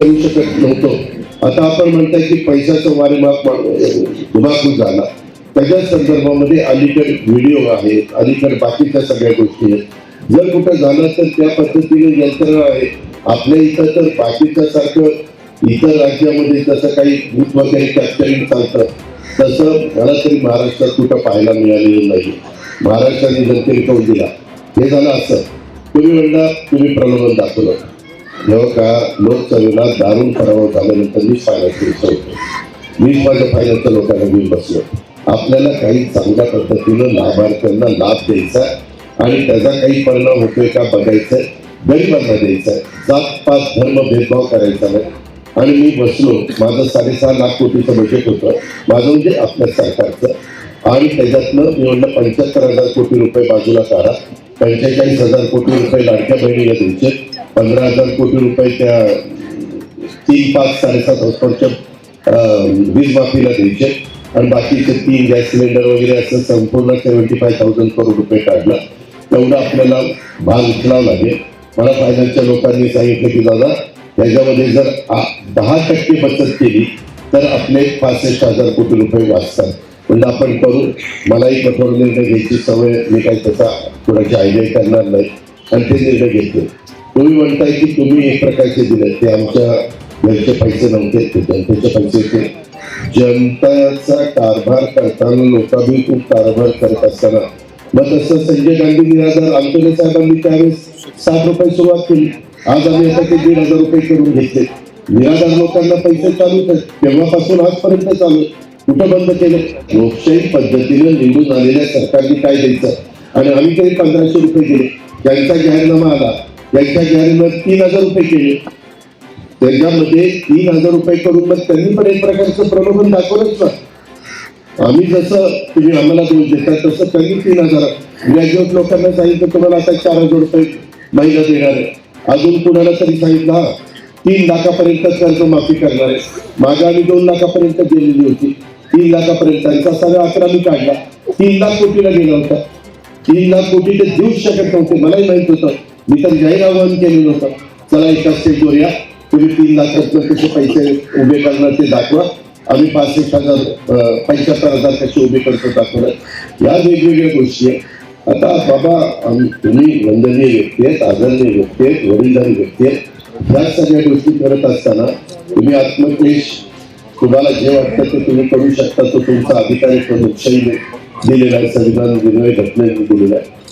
करू शकत नव्हतो. आता आपण म्हणताय की पैशाचा वारेमाप धुमाकूळ झाला. त्याच्या संदर्भामध्ये अलीकड व्हिडिओ आहेत अलीकड बाकीच्या सगळ्या गोष्टी आहेत. जर कुठं झालं तर त्या पद्धतीने यंत्रणा आहे. आपल्या इथं तर बाकीच्या सारखं इतर राज्यामध्ये जसं काही भूत वगैरे कॅप्चरिंग चालतं तसं मला तरी महाराष्ट्रात कुठं पाहायला मिळालेलं नाही. महाराष्ट्राने जनतेने कौल दिला हे झालं असं. तुम्ही म्हणला तुम्ही प्रलोभन दाखवलं. जेव्हा का लोकसभेला दारुण पराभव झाल्यानंतर मी फायनान्स होतो. मीच माझ्या फायनान्सच्या लोकांना घेऊन बसलो. आपल्याला काही चांगल्या पद्धतीनं लाभार्थ्यांना लाभ द्यायचा आणि त्याचा काही परिणाम होतोय का बघायचं गरिबांना द्यायचा जात पात धर्म भेदभाव करायचा नाही. आणि मी बसलो. माझं साडेसहा लाख कोटीचं बजेट होतं. माझं म्हणजे आपल्या सरकारचं. आणि त्याच्यातनं मी म्हणलं पंच्याहत्तर हजार कोटी रुपये बाजूला काढा. पंचेचाळीस हजार कोटी रुपये लाडक्या बहिणीला द्यायचे. पंधरा हजार कोटी रुपये त्या तीन पाच साडेसात हॉस्पॉटच्या वीज माफीला द्यायचे. आणि बाकीचे तीन गॅस सिलेंडर वगैरे असं संपूर्ण सेव्हन्टी फाय थाउजंड करोड रुपये काढला. तेवढं आपल्याला भाग उचलावा लागेल. मला फायनान्सच्या लोकांनी सांगितलं की दादा याच्यामध्ये जर आ- दहा टक्के बचत केली तर आपले पासष्ट हजार कोटी रुपये वाचतात. म्हणजे आपण करू. मलाही कठोर निर्णय घ्यायची सवय मी काही त्याचा कोणाची आयडिया करणार नाही. आणि ते निर्णय घेतो तुम्ही म्हणताय की तुम्ही एक प्रकारचे दिले ते आमच्या घरचे पैसे नव्हते ते जनतेचे पैसे होते. जनताचा कारभार करताना लोकाभिमुख कारभार करत असताना. मग तसं संजय गांधी निराधार आंतोले साहेबांनी त्यावेळेस सात रुपये सुरुवात केली. आज आम्ही आता ते दीड हजार रुपये करून घेतले. निराधार लोकांना पैसे चालूच आहेत तेव्हापासून आजपर्यंत चालू आहे. कुठं बंद केलं? लोकशाही पद्धतीने निवडून आलेल्या सरकारने काय द्यायचं? आणि आम्ही तरी पंधराशे रुपये दिले. त्यांचा जाहीरनामा आला. त्यांच्या जाहीरनाम्यात तीन हजार रुपये केले. त्याच्यामध्ये तीन हजार रुपये करून मग त्यांनी पण एक प्रकारचं प्रलोभन दाखवलंच ना. आम्ही जसं तुम्ही आम्हाला दोष देता तसं त्यांनी तीन हजार. ग्रॅज्युएट लोकांना सांगितलं तुम्हाला आता चार हजार रुपये महिना देणार आहे. अजून कुणाला तरी सांगितलं हा तीन लाखापर्यंत कर्ज माफी करणार आहे. माझ्या आम्ही दोन लाखापर्यंत गेलेली होती. तीन लाखापर्यंत त्यांचा सगळा आकडा मी काढला. तीन लाख कोटीला गेला होता. तीन लाख कोटी ते देऊच शकत नव्हते मलाही माहीत होतं. मी तर जाहीर आवाहन केलेलं होतं. चला एका स्टेजवर करूया तुम्ही तीन लाख कसे पैसे उभे करणार ते दाखवा. आम्ही पासष्ट हजार पंच्याहत्तर हजार कसे उभे करतो दाखवलं. या वेगवेगळ्या गोष्टी आहेत. आता बाबा तुम्ही वंदनीय व्यक्ती आहेत आदरणीय व्यक्ती आहेत वडीलधारी व्यक्ती आहेत. या सगळ्या गोष्टी करत असताना तुम्ही आत्मक्लेश तुम्हाला जे वाटतं ते तुम्ही करू शकता. तो तुमचा अधिकारी आहे दिलेला आहे. संविधान दिलेला आहे घटनेने दिलेला आहे.